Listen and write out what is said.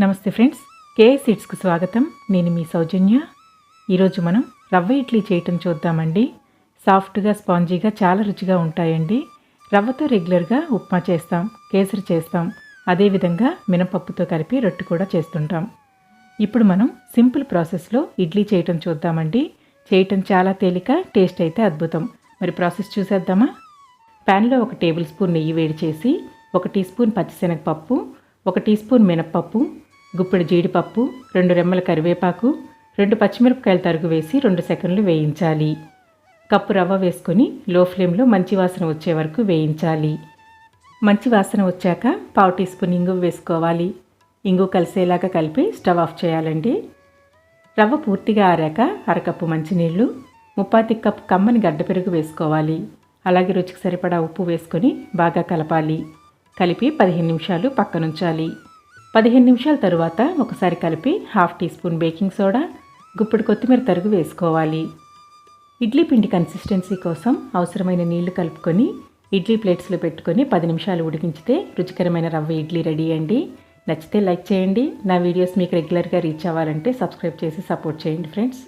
నమస్తే friends KA సీడ్స్కు స్వాగతం. నేను మీ సౌజన్య. ఈరోజు మనం రవ్వ ఇడ్లీ చేయటం చూద్దామండి. సాఫ్ట్గా స్పాంజీగా చాలా రుచిగా ఉంటాయండి. రవ్వతో రెగ్యులర్గా ఉప్మా చేస్తాం కేసరి చేస్తాం. అదేవిధంగా మినపప్పుతో కలిపి రొట్టె కూడా చేస్తుంటాం. ఇప్పుడు మనం సింపుల్ ప్రాసెస్లో ఇడ్లీ చేయటం చూద్దామండి. చేయటం చాలా తేలిక టేస్ట్ అయితే అద్భుతం. మరి ప్రాసెస్ చూసేద్దామా? ప్యాన్లో ఒక టేబుల్ స్పూన్ నెయ్యి వేడి చేసి ఒక టీ స్పూన్ పచ్చిశనగపప్పు ఒక టీ స్పూన్ మినప్పప్పు గుప్పెడు జీడిపప్పు రెండు రెమ్మల కరివేపాకు రెండు పచ్చిమిరపకాయలు తరుగు వేసి రెండు సెకండ్లు వేయించాలి. కప్పు రవ్వ వేసుకొని లో ఫ్లేమ్లో మంచి వాసన వచ్చే వరకు వేయించాలి. మంచి వాసన వచ్చాక పావు టీ స్పూన్ ఇంగు వేసుకోవాలి. ఇంగు కలిసేలాగా కలిపి స్టవ్ ఆఫ్ చేయాలండి. రవ్వ పూర్తిగా ఆరాక అరకప్పు మంచినీళ్ళు ముప్పాతి కప్పు కమ్మని గడ్డ పెరుగు వేసుకోవాలి. అలాగే రుచికి సరిపడా ఉప్పు వేసుకొని బాగా కలపాలి. కలిపి పదిహేను నిమిషాలు పక్కనుంచాలి. పదిహేను నిమిషాల తరువాత ఒకసారి కలిపి half teaspoon baking soda గుప్పుడు కొత్తిమీర తరుగు వేసుకోవాలి. ఇడ్లీ పిండి కన్సిస్టెన్సీ కోసం అవసరమైన నీళ్ళు కలుపుకొని ఇడ్లీ ప్లేట్స్లో పెట్టుకొని పది నిమిషాలు ఉడికించితే రుచికరమైన రవ్వ ఇడ్లీ రెడీ అండి. నచ్చితే లైక్ చేయండి. నా వీడియోస్ మీకు రెగ్యులర్గా రీచ్ అవ్వాలంటే సబ్స్క్రైబ్ చేసి సపోర్ట్ చేయండి ఫ్రెండ్స్.